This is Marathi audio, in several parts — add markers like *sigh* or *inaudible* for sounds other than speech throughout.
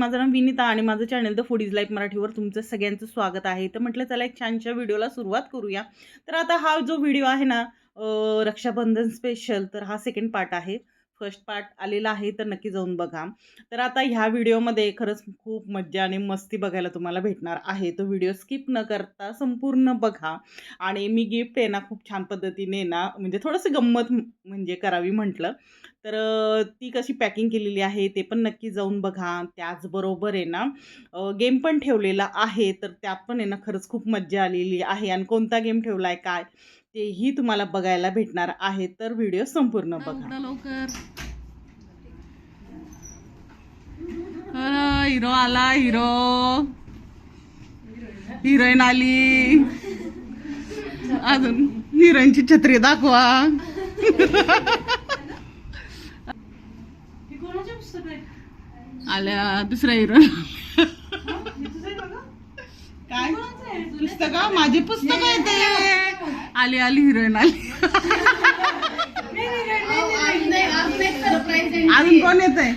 माझं नाव विनिता आणि माझं channel the food is life मराठीवर तुमचं सगळ्यांचं स्वागत आहे. तर म्हटलं चला एक छानशा व्हिडिओला सुरुवात करूया. तर आता हा जो व्हिडिओ आहे ना रक्षाबंधन स्पेशल तर हा सेकंड पार्ट आहे. फर्स्ट पार्ट आलेला आहे तर नक्की जाऊन बघा. तर आता ह्या व्हिडिओमध्ये खरंच खूप मज्जा आणि मस्ती बघायला तुम्हाला भेटणार आहे. तो व्हिडिओ स्किप न करता संपूर्ण बघा. आणि मी गिफ्ट आहे ना खूप छान पद्धतीने ना म्हणजे थोडंसं गंमत म्हणजे करावी म्हटलं. तर ती कशी पॅकिंग केलेली आहे ते पण नक्की जाऊन बघा. त्याचबरोबर आहे ना गेम पण ठेवलेला आहे तर त्यात पण आहे ना खरंच खूप मज्जा आलेली आहे. आणि कोणता गेम ठेवला आहे काय तेही तुम्हाला बघायला भेटणार आहे. तर व्हिडिओ संपूर्ण बघा. लवकर. हिरो आला हिरो. हिरोईन आली. अजून हिरोईनची छत्री दाखवा. *laughs* आल्या दुसऱ्या हिरो काय? पुस्तक? माझे पुस्तक आहे ते आली आली हिरोईन आली. अजून कोण येत आहे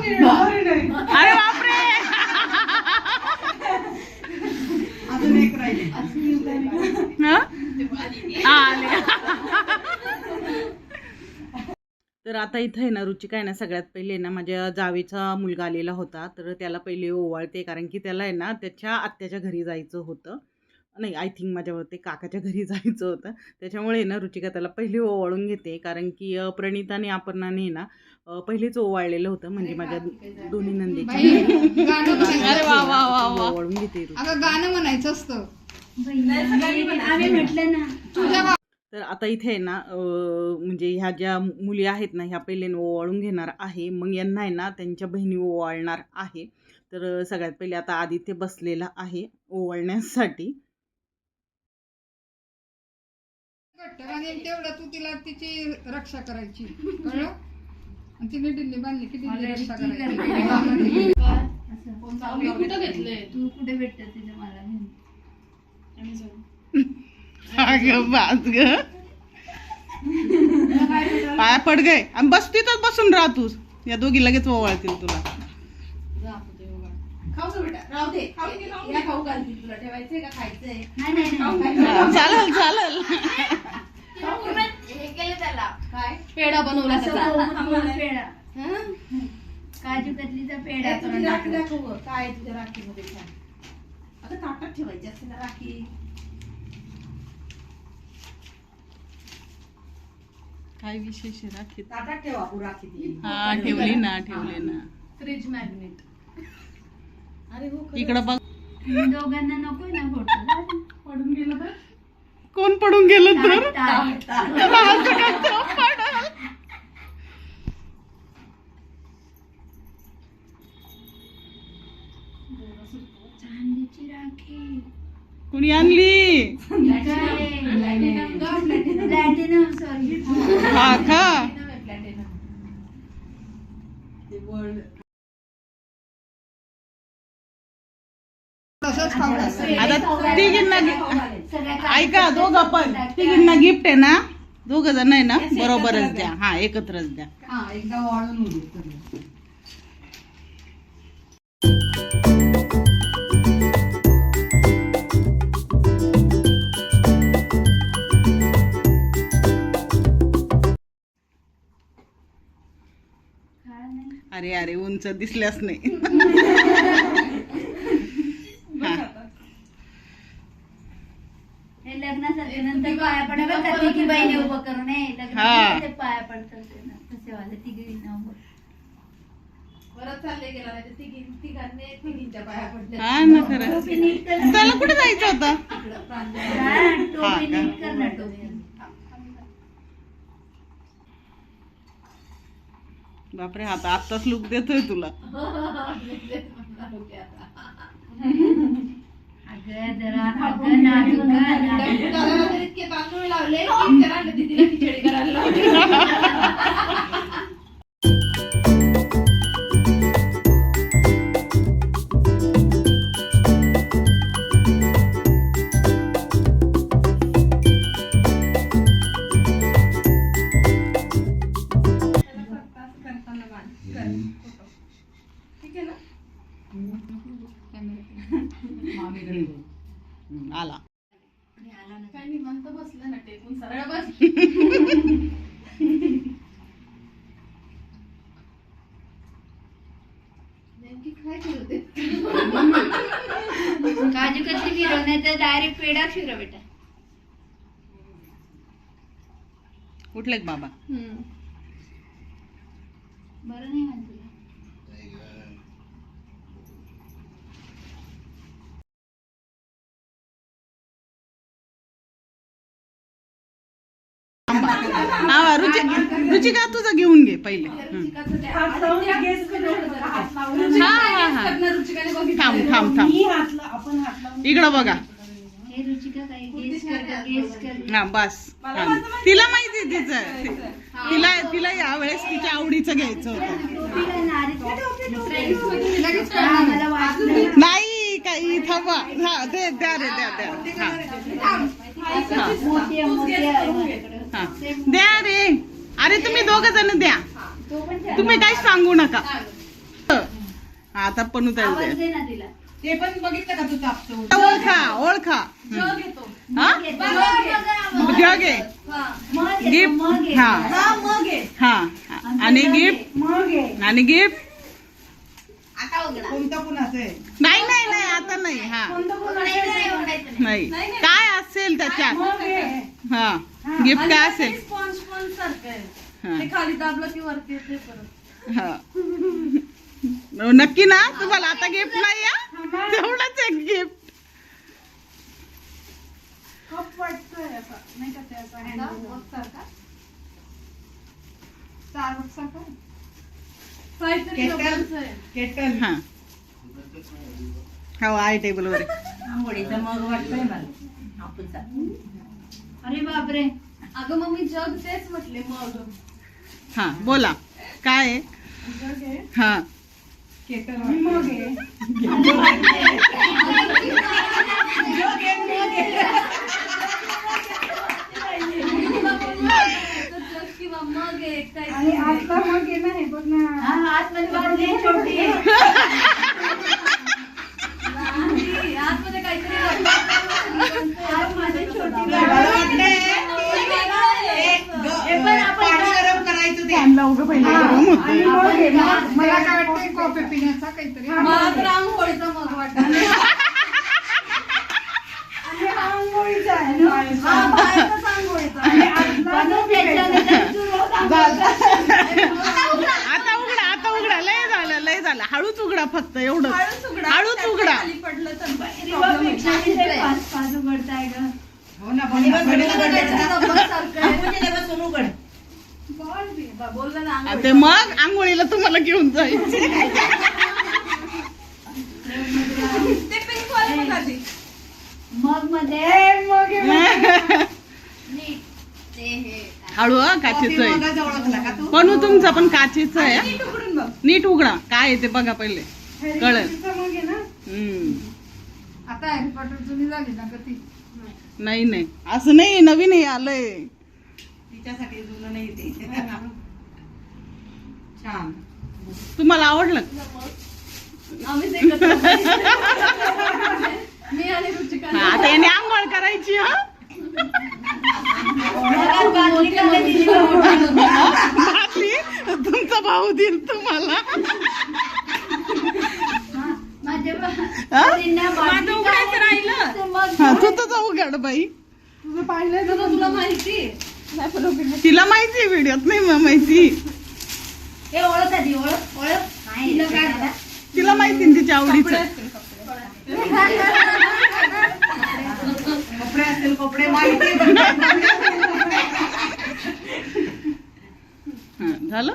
अरे बापरे! अजून एक राहिले. हा? तर आता इथं आहे ना रुचिका आहे ना सगळ्यात पहिले ना माझ्या जावेचा मुलगा आलेला होता. तर त्याला पहिले ओवाळते कारण की त्याला आहे ना त्याच्या आत्याच्या घरी जायचं होतं. नाही आय थिंक माझ्या मते काकाच्या घरी *laughs* जायचं होतं. त्याच्यामुळे ना रुचिका त्याला पहिले ओवाळून घेते. कारण की प्रणिताने अपर्णाने ना पहिलेच ओवाळलेलं होतं. म्हणजे माझ्या दोन्ही नंदीची बाई, गाणं *laughs* अरे म्हणायचं वा वा वा असतं. वा. ओवाळून घेते गाणं म्हणायचं असतं. आम्ही म्हटलं ना तुझ्या बा- तर आता इथे आहे ना म्हणजे ह्या ज्या मुली आहेत ना ह्या पहिले ओवाळून घेणार आहे. मग यांना आहे ना त्यांच्या बहिणी ओवाळणार आहे. तर सगळ्यात पहिले आता आदित्य बसलेला आहे ओवाळण्यासाठी आणि तेवढं तू तिला तिची रक्षा करायची. कळलं? आणि तिने दिल्ली बांधली की तिची रक्षा करायची. कुठं घेतलंय? तू कुठे भेटत तिथे मला अगं बाज ग. पाया पड गय आणि बस तिथंच बसून राह तू या दोघी लगेच ओवाळतील तुला. नाही नाही नाही. चालेल चालेल. हे केलं त्याला. काय? पेढा बनवला पेढा. काजू कतलीचा पेढा. काय तुझ्या राखीमध्ये ताटात ठेवायची असते ना राखी काय विशेष आहे राखीत ताटात ठेवा पू राखी ती हा ठेवली ना ठेवली ना फ्रीज मॅग्नेट अरे हो खरं. इकडं बघ दोघांना नकोय ना फ़ोटो पडून गेलं तर कोण पडून गेलं तर ताट, ताट. माझं काय तो पडल. चांदीची राखी. कुणी आणली? प्लॅटिनम सॉरी हा का? आता तिघींना ऐका दोघं पण. तिघींना गिफ्ट आहे ना? दोघ जण आहे ना? बरोबरच द्या. हा एकत्रच द्या. एकदा वाळून अरे अरे उंच दिसल्याच नाही. *laughs* लग्नासाठी नंतर पाया पडा का? की बहिणी उभं करून. हे हा. लग्नासाठी ते पाया पडतात. तसे वाले तिघी उभं? परत चालले गेला नाही तर तिघी तिघांनी तिघींच्या पाया पडल्या हा ना खरं टोपी नीट कर ना. त्याला कुठे जायचं होतं इकडं प्रांजळ. हा, टोपी हा का? नीट कर ना टोपी बापरे आता आत्ताच लुक देतोय तुला. *laughs* तांदूळ लावले दीदीला खिचडी करायला लावली *laughs* नेमकी काय करत आहे? काजू कतली फिरव नाही तर डायरेक्ट पेढा फिरव बेटा. उठले का बाबा बरं नाही म्हणत तुला हा रुची रुचिका तुझं घेऊन घे पहिले. ते हा, हा, हा. थांब थांब थांब. इकडं बघा. हे रुचिका काही गेस कर गेस कर. बस. तिला माहिती तिचं. ति- तिला तिला या वेळेस तिच्या आवडीचं घ्यायचं होतं. नाही काही थांबा हा दे द्या रे द्या द्या. हा. हा. द्या रे. अरे तुम्ही दोघ जण द्या. तो पण छान. तुम्ही काही सांगू नका. हा, आता पण ते पण बघितलं का तू चापतो ओळखा ओळखा. जग. हा. गिफ्ट. हा? हा. आणि गिफ्ट आणि गिफ्ट. कोणतं कुणाचं आहे नाही नाही नाही आता नाही हा. नाही, उघडायचं नाही. नाही. काय असेल त्याच्यात? हा. गिफ्ट काय असेल? ते स्पॉन्ज स्पॉन्ज सारखं आहे. हा. ते खाली दाबलं की वरती येते परत. हा. नक्की ना? तुम्हाला आता गिफ्ट नाही या तेवढंच एक गिफ्ट. कप वाटतोय असा. नाही का सारखा. सारखा? केटल. केटल हा. हो आहे. टेबलवर आहे. अरे बापरे. अगं मग मी जग तेच म्हटले मग हा बोला. काय आहे? जग आहे. हा. केटल मग आहे *laughs* *laughs* जग किंवा मग आहे आणि काही आतला मग आहे ना हे बघ ना हा आतमध्ये बाटली आहे छोटी नाही, आतमध्ये काहीतरी वाटतं. आतमध्ये छोटी मला बाटली. वाटलंय हे पण आपण पाणी गरम करायचं ते फॅन लावू का पहिले गरम होतंय. आणि मग आहे ना, मला काय वाटतंय कॉफी पिण्याचा काहीतरी मला तर आंघोळीचा मग वाटतं आंघोळीचा आहे हा, बाहेरचाच आंघोळीचा बनवून त्याच्यानंतर तू रोज आंघोळ आता उघडा आता उघडा लय झालं हळूच उघडा फक्त एवढं. हळूच उघडा. पडलं तर ते उघडताय ग. हो ना. ते मग आंघोळीला तुम्हाला घेऊन जायचे. ते पिंक वाले बघ आधी. मग मध्ये. मग नीट. ते हे. हळू हा काचेचं आहे. पण तुमचा पण काचेचं आहे नीट उघडा. काय आहे ते बघा पहिले. आता जुनी झाली ना गती नाही नाही. असं नाही नवीन हे आलंय. तिच्यासाठी जुनं नाही ते. *laughs* छान. तुम्हाला आवडलं? आम्हीच एकत्र *laughs* मी आणि रुचिका. हा, आता याने आंघोळ करायची हा? *laughs* बाटली तुमचा भाऊ देईल तुम्हाला. हा, हा? माझं उघडायचं राहिलं. हा तू गाड बाई. तुझं तुला तुला माहिती. तिला माहिती व्हिडिओत नाही मग माहिती. हे. तिला माहिती ना तिच्या आवडीचं. कपडे असतील कपडे. माहिती *laughs* हा, झालं?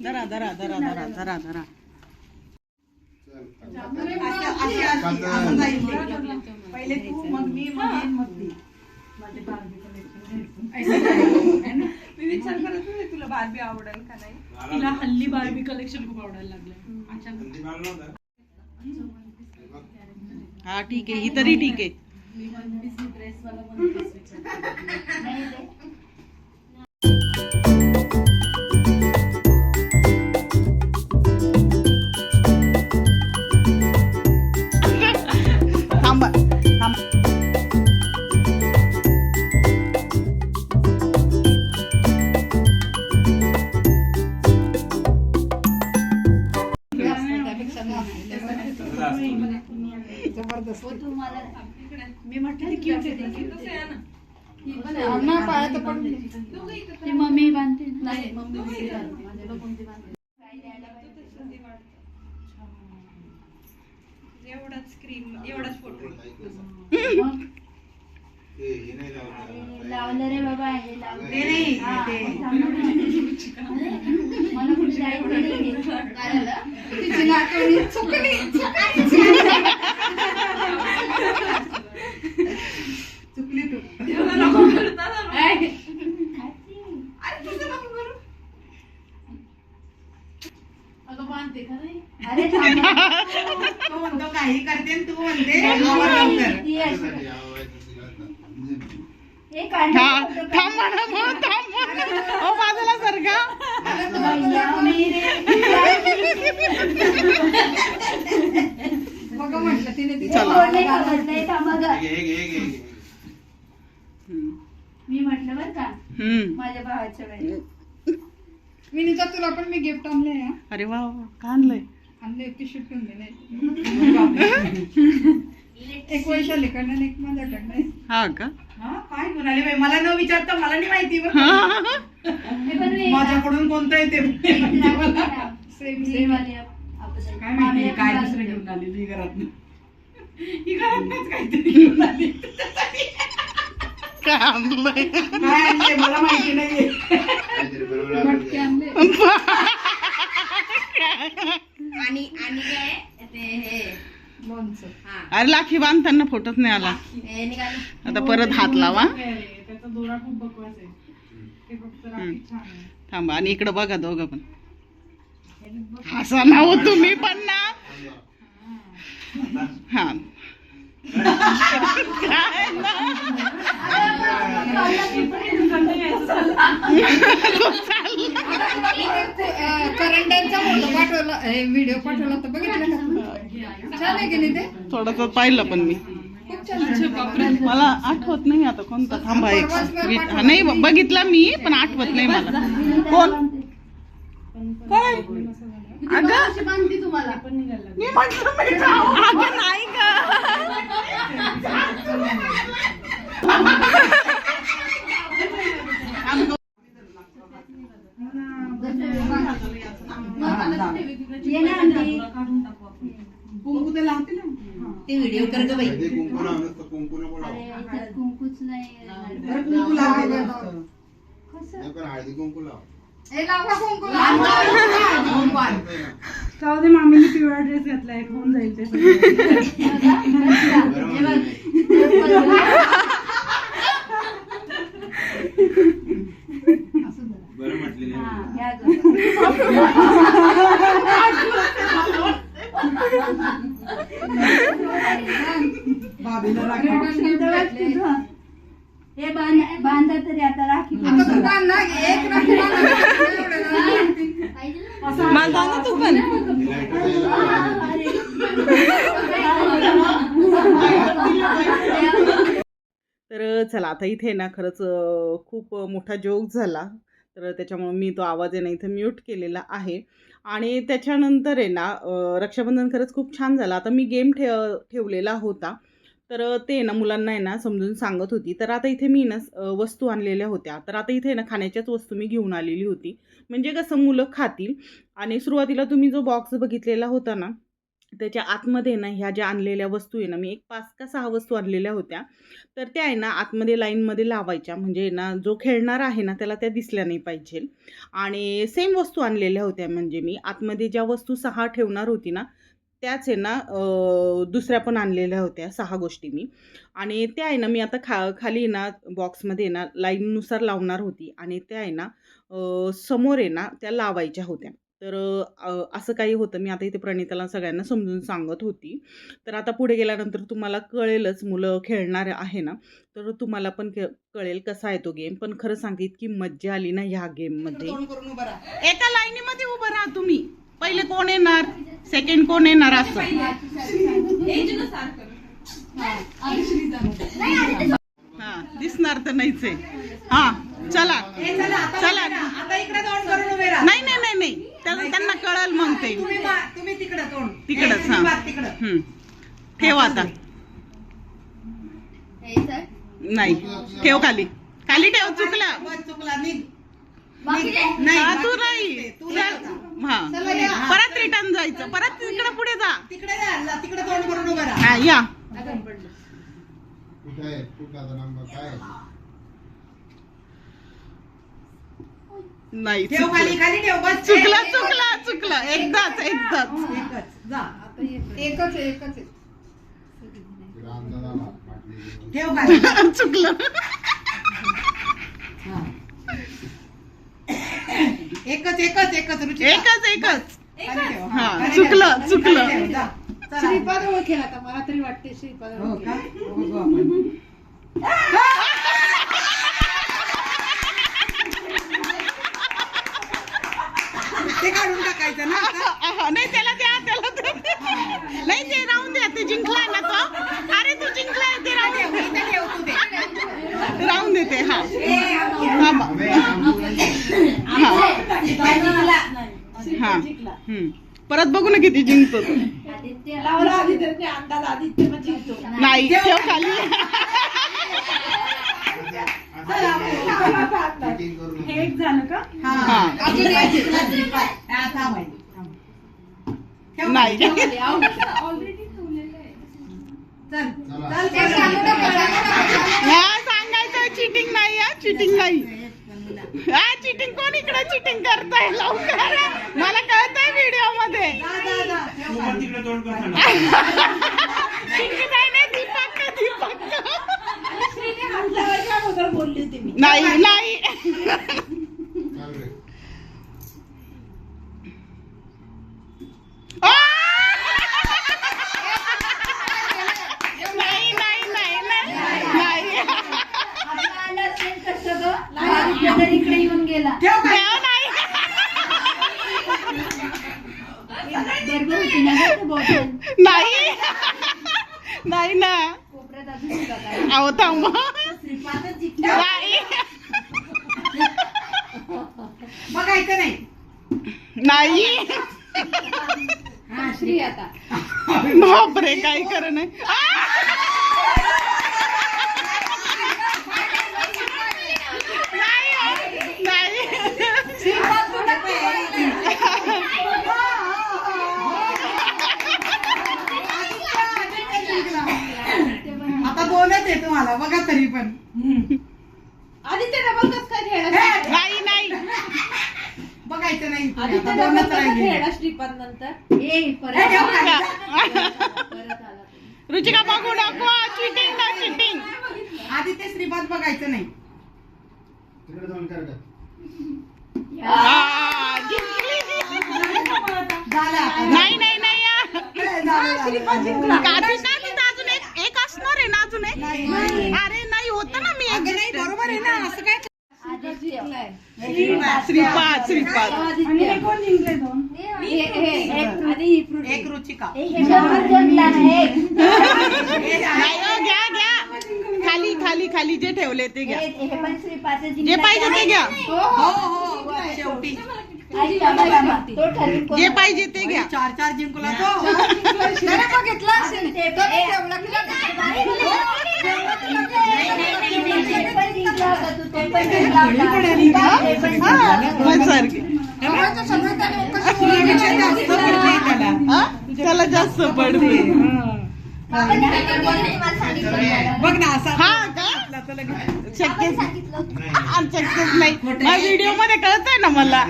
धरा धरा धरा धरा धरा धरा. पहिले तू मग मी मग मी, मग ती मी विचार करत होते तुला बार्बी आवडेल का नाही तिला हल्ली बार्बी कलेक्शन खूप आवडायला लागलंय. अचानक हा ठीक आहे. ही तरी ठीक आहे. *laughs* मी वन स्क्रीन एवढाच फोटो मग लावलं रे बाबा हे लावलं हा, मला कुठे जायचं नाही काय झालं तिची नाकावणी चुकली काय? अगं बांधते का नाही अरे थांब. तो म्हणतो काही करते आणि तू म्हणते ती आवर लवकर. ती अशी. हे हा, काढण्याचं फक्त थांब म्हणा, मग थांब म्हणा. ओ, बाजूला सरका भैया मेरे बघा म्हटलं तिने हे तिच्या कोण नाही आवडलंय, थांबा गं. हम्म. मी म्हटलं बरं का हम्म. वेळेला विनीता तुला पण मी गिफ्ट आणले हा? अरे वा वा, का आणलंय? आणले पिशवीत ठेवून दिले एक वैशालीकडनं एक माझ्याकडनं हा का? हा, काय म्हणाले बाई मला न विचारता मला नाही माहिती बरं. *laughs* पण मी- माझ्याकडून कोणतं येते सेम मी सेम वाली आप- आपलं- काय माहिती काय दुसरं घेऊन आलेली घरात *laughs* ही घरात काहीतरी घेऊन आली. काय आणलंय मला माहिती नाहीये मटके आणले आणि आणि काय ते हे. लोणचं हा. अरे लाखी बांधताना फोटोच नाही आला. हे निघालं. आता परत हात लावा. त्याचा दोरा खूप बकवास आहे. ते फक्त राखी छान आहे. थांबा आणि इकडं बघा दोघं पण. हसा ना हो तुम्ही पण ना. हा? करंड्यांचा फोटो पाठवला व्हिडिओ पाठवला तर बघितलं छान आहे की नाही ते? थोडस पाहिलं पण मी. मला आठवत नाही आता कोणता. थांबा एक हा, नाही बघितला मी पण आठवत नाही मला. कोण? काय? अगं तुम्हाला. मी म्हटलं मी जाऊ. अगं नाही का ये ना आंटी. कुंकू तर लावते ना ते व्हिडिओ कर ग बाई कुंकू लाव नुसतं कुंकू नको अरे लाव याच्यात कुंकूच नाही बरं कुंकू लावते नुसतं. नाही पण हळदी कुंकू लाव हे लावा कुंकू लावा. जाऊ दे मामीने पिवळा ड्रेस घातलाय होऊन जाईल ते. बरं म्हणते. बरं म्हटली हा, नाही *laughs* घ्या गं. भाभीला राखी हे बांध बांधा तरी आता राखी आता तू बांध ना, एक राखी बांध ना. एवढं ना. माझा ना तू पण लाईटर द्यायला पाहिजे. तर चला आता इथे ना खरंच खूप मोठा जोक झाला. तर त्याच्यामुळं मी तो आवाज आहे ना इथं म्यूट केलेला आहे. आणि त्याच्यानंतर आहे ना रक्षाबंधन खरंच खूप छान झालं. आता मी गेम ठे ठेवलेला होता. तर ते ना मुलांना आहे ना समजून सांगत होती. तर आता इथे मी ना वस्तू आणलेल्या होत्या. तर आता इथे ना खाण्याच्याच वस्तू मी घेऊन आलेली होती. म्हणजे कसं मुलं खातील. आणि सुरुवातीला तुम्ही जो बॉक्स बघितलेला होता ना त्याच्या आतमध्ये ना ह्या ज्या आणलेल्या वस्तू आहे ना मी एक पाच का सहा वस्तू आणलेल्या होत्या तर त्या आहे ना आतमध्ये लाईनमध्ये लावायच्या म्हणजे ना जो खेळणार आहे ना त्याला त्या दिसल्या नाही पाहिजे आणि सेम वस्तू आणलेल्या होत्या म्हणजे मी आतमध्ये ज्या वस्तू सहा ठेवणार होती ना त्याच आहे ना दुसऱ्या पण आणलेल्या होत्या सहा गोष्टी मी आणि त्या आहे ना मी आता खा खाली आहे ना बॉक्समध्ये ना लाईननुसार लावणार होती आणि त्या आहे ना समोर आहे ना त्या लावायच्या होत्या तर असं काही होतं. मी आता इथे प्रणिताला सगळ्यांना समजून सांगत होती. तर आता पुढे गेल्यानंतर तुम्हाला कळेलच मुलं खेळणार आहे ना. तर तुम्हाला पण के- कळेल कसा आहे तो गेम. पण खरं सांगते इतकी मज्जा आली ना ह्या गेममध्ये. एका लाईनीमध्ये उभं राहा तुम्ही. पहिले कोण येणार? सेकंड कोण येणार असं? हा दिसणार तर नाहीच आहे. हा चला. चला, आता चला. उभे राहा. आता इकडे तोंड करून उभे राहा. नाही नाही नाही नाही. त्या- त्यांना कळल मग ते. तुम्ही बा- तुम्ही तिकडे तोंड. तिकडंच, तुम्ही हा. तिकडं. हम्म. ठेव आता. नाही. ठेव खाली. खाली ठेव चुकलं. बाकी हा तू नाही चल. हा. परत रिटर्न जायचं. परत तिकडे पुढे जा तिकडे तोंड करून उभं राहा. हा या. आहे? कुठला नंबर काय? नाही ठेव खाली चुकलं. खाली ठेव बस. चुकलं चुकलं चुकलं. एकदाच एकदाच. एकच. जा. एकच आहे एकच आहे. बाटली ठेव खाली. *laughs* चुकलं. हा. एकच एकच एकच रुची एकच एकच. खाली ठेव. हा, खाली चुकलं, ठेव. चुकलं. खाली ठेव, जा. श्रीपाद ओळखेल आता मला तरी वाटते श्रीपाद हो बघू आपण. ते काढून टाकायचं ना नाही त्याला द्या त्याला द्या. नाही ते राहून द्या ते जिंकलाय ना तो. अरे तू जिंकलाय ते राहून. दे. राहून देते हा. हा. हा. हम्म. परत बघू ना किती जिंकतो तो. लावला आदित्य अंदाज जिंकतो नाही ठेव खाली हा. हा. अजून एक. हा, थांब थांब. ठेव नाही चल चला. चल. हा सांगायचं चिटिंग नाही हा चिटिंग नाही हा चिटिंग कोण इकडे चिटिंग करताय लवकर मला कळतंय व्हिडिओमध्ये जा, जा, खाली. चिटिंग नाही नाही दीपक दीपक बोलली होती मी नाही नाही चल रे. आ! नाही नाही नाही नाही नाही आपलं आलं असेल कसं ग आदित्य तर इकडे येऊन गेला ठेव खाली. देव नाही बरोबर होती ना ग ते बॉटल नाही नाही ना कोपऱ्यात अजून होता काय अहो थांबा श्रीपादच जिंकला. नाही बघायचं नाही. नाही. हा श्री आता. बापरे काय नाही आ! नाही. आता दोनच आहे तुम्हाला बघा तरी पण आदित्य डबल कस काय खेळला हे, नाही नाही बघायचं नाही आदित्य आता डबल दोनच कसा राहिले खेळला श्रीपाद नंतर ए हे परत ठेव खाली. *laughs* परत आला तो. रुचिका बघू नको चिटिंग ना चिटिंग आदित्य श्रीपाद बघायचं नाही तिकडे जाऊन कर गं. जिंकली झालं आता. नाही नाही नाही आ. झालं, झालं. काढू का तिथं अजून एक एक असणार आहे ना अजून एक नाही, नाही. अरे नाही होत ना मी अगं एक नाही बरोबर आहे ना असं काय श्रीपाद श्रीपाद आदित्य हे हे एक आधी ही fruit. एक रुचिका हे शंभर जिंकला ना एक हे झालं. नाही हो, घ्या घ्या खाली खाली खाली जे ठेवले ते घ्या हे हे पण श्रीपादचं जे जिंकला पाहिजे ते घ्या हो हो शेवटी आई बाबा बाबा तो ठरवून कोण- जे पाहिजे ते घ्या चार चार जिंकला तो जरा बघितलं असेल जास्त त्याला त्याला जास्त पडते बघ ना असा हा का शक्य शक्यच नाही व्हिडिओमध्ये कळतंय ना मला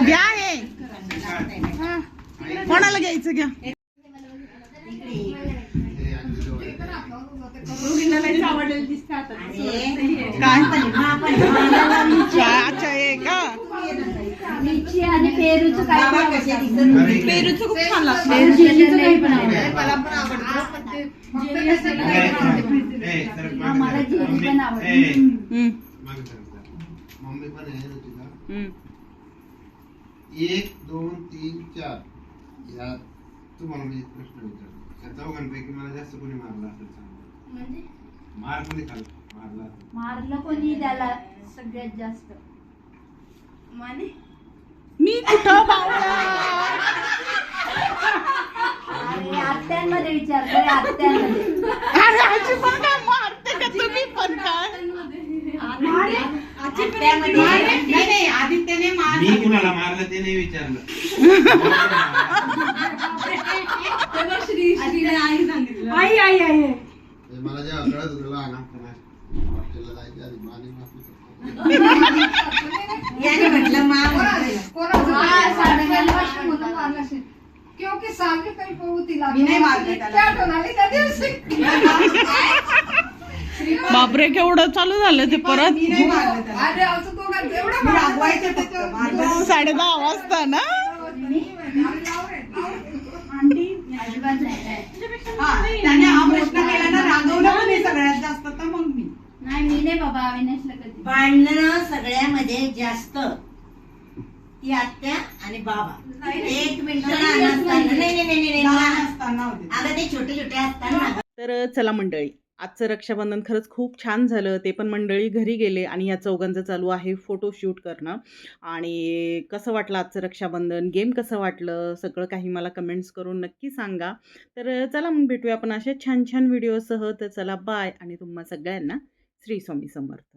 घ्या हे. कोणाला घ्यायचं? घ्या. दोघींना लयच आवडलेलं दिसतं आता. काय अच्छा अच्छा का लीची आणि पेरूचं काय बाबा आवडतं? कशा दिसत अरे, पेरूचं खूप छान लागतं पेरूची तर नाही पण आवडत. मला पण आवडतं पण ते फक्त त्यासाठी काय आवडतं. सर, मागे मला सर. जिलेबी मम्मी, पण आवडते. हे, हम्म, मागे सर, सर. मम्मी पण आहे रुचिका हम्म. एक दोन तीन चार या तुम्हाला मी एक प्रश्न विचारतो मला जास्त कोणी मारला असेल सांगा म्हणजे? मार कोणी खाल मारला. मारलं कोणी त्याला सगळ्यात जास्त. माने? मी कुठं अरे आत्यांमध्ये विचारतोय आत्यांमध्ये. मारते का तुम्ही पण काय? आत्यामध्ये- नाही नाही आदित्यने मा- मी कुणाला मारलं ते नाही विचारलं. श्री आई सांगितलं. आई आई आई. ते मला होतं लहान असताना हॉस्टेलला जायच्या आधी माने माफी याने म्हटलं मा काही. मी नाही मारलं त्याला. त्या दिवशी बापरे केवढं चालू झालं ते परत मी नाही मारलं त्याला. अरे आमचं दोघांचं एवढं मी भांडण रागवायचे झालं. फक्त, मारलं. साडे दहा वाजता ना. अजिबात नाही. हा, त्याने हा प्रश्न केला ना रागवलं पण नाही सगळ्यात जास्त तर मग मी. नाही मी नाही बाबा अविनाशला कधी भांडणं सगळ्यामध्ये जास्त. ती आत्या आणि बाबा. एक मिनिट लहान असताना. नाही नाही नाही नाही, लहान लहान असताना होते. अगं ते छोटे छोटे असताना तर चला मंडळी आजचं रक्षाबंधन खरंच खूप छान झालं. ते पण मंडळी घरी गेले आणि या चौघांचं चालू आहे फोटोशूट करणं. आणि कसं वाटलं आजचं रक्षाबंधन? गेम कसं वाटलं? सगळं काही मला कमेंट्स करून नक्की सांगा. तर चला मग भेटूया आपण अशा छान छान व्हिडिओसह तर चला बाय आणि तुम्हा सगळ्यांना श्री स्वामी समर्थ.